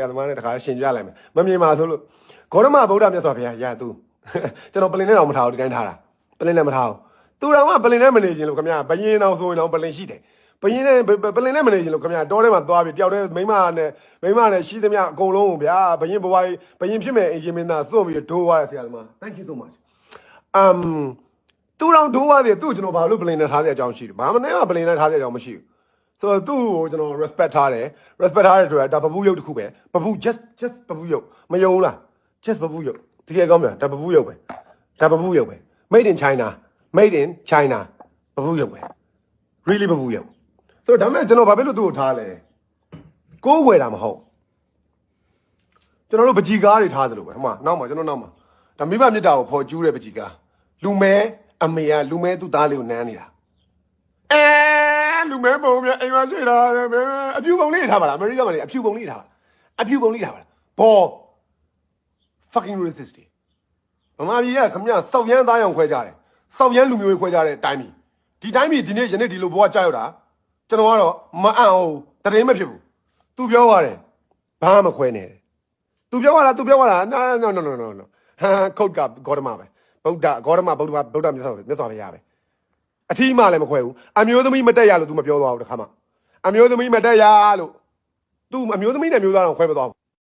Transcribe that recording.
သမားနဲ့တခါရှင်ပြလိုက်မယ်မမြင်ပါဆိုလို့ဂေါရမဗုဒ္ဓမြတ်စွာဘုရားရာသူကျွန်တော်ပလင်နဲ့တော့မထားဘူးဒီတိုင်းထားတာပလင်နဲ့မထားဘူးသူတော်ကပလင်နဲ့မနေခြင်းလို့ခင်ဗျာဘယင်းတော်ဆိုရင်တော့ပလင်ရှိတယ်ဘယင်းနဲ့ပလင်နဲ့မနေခြင်းလို့ခင်ဗျာတောထဲမှာသွားပြီးတယောက်တည်းမိမနဲ့မိမနဲ့ရှိသမျှအကုန်လုံးကိုဗျာဘယင်းဘဝကြီးဘယင်းဖြစ်မဲ့အရင်မင်းသားစွန့်ပြီးဒိုးသွားတဲ့ဆရာသမား thank you so much um သူတော်ဒိုးသွားတယ်သူ့ကိုကျွန်တော်ဘာလို့ပလင်နဲ့ထားတဲ့အကြောင်းရှိတယ်ဘာမှနဲ့မှပလင်နဲ့ထားတဲ့အကြောင်းမရှိဘူး ဆိုတော့သူ့ကိုကျွန်တော် respect ထားတယ် respect ထားတဲ့အတွက်ဒါပပူးရုပ်တစ်ခုပဲပပူး just just ပပူးရုပ်မယုံဘူးလား just ပပူးရုပ်တကယ်ကောင်းမြန်ဒါပပူးရုပ်ပဲဒါပပူးရုပ်ပဲ made in china made in china ပပူးရုပ်ပဲ really ပပူးရုပ်ဆိုတော့ဒါမဲ့ကျွန်တော်ဘာဖြစ်လို့သူ့ကိုထားလဲကိုးဝယ်တာမဟုတ်ကျွန်တော်တို့ပကြီကားတွေထားတယ်လို့ပဲဟိုမှာနောက်မှာကျွန်တော်နောက်မှာဒါမိဘမြစ်တာကိုဖော်ကျူးတဲ့ပကြီကားလူမဲအမေကလူမဲသူ့သားလေးကိုနမ်းနေတာအဲ လူမဲပုံမြအိမ်မှာရှိတာပဲအဖြူပုံလေးထားပါလားအမေရိကန်မှာနေအဖြူပုံလေးထားပါလားအဖြူပုံလေးထားပါလားဘော fucking racist တွေဗမာပြည်ကခမရစောက်ရမ်းသားရောင်ခွဲကြတယ်စောက်ရမ်းလူမျိုးတွေခွဲကြတဲ့တိုင်းပြည်ဒီတိုင်းပြည်ဒီနေ့ယနေ့ဒီလိုဘဝကြောက်ရောက်တာကျွန်တော်ကတော့မအံ့ဘူးတရင်မဖြစ်ဘူးသူပြောရတယ်ဘာမှမခွဲနဲ့သူပြောရတာသူပြောရတာ no no no no no no ဟာခုတ်ကဂေါတမပဲဗုဒ္ဓဂေါတမဗုဒ္ဓဗုဒ္ဓမြတ်စွာမြတ်စွာဘုရားပဲ အထီးမှလည်းမခွဲဘူးအမျိုးသမီးမတက်ရလို့ तू မပြောသွားဘူးတခါမှအမျိုးသမီးမတက်ရလို့ तू အမျိုးသမီးနဲ့မျိုးသားတော့ခွဲမသွားဘူး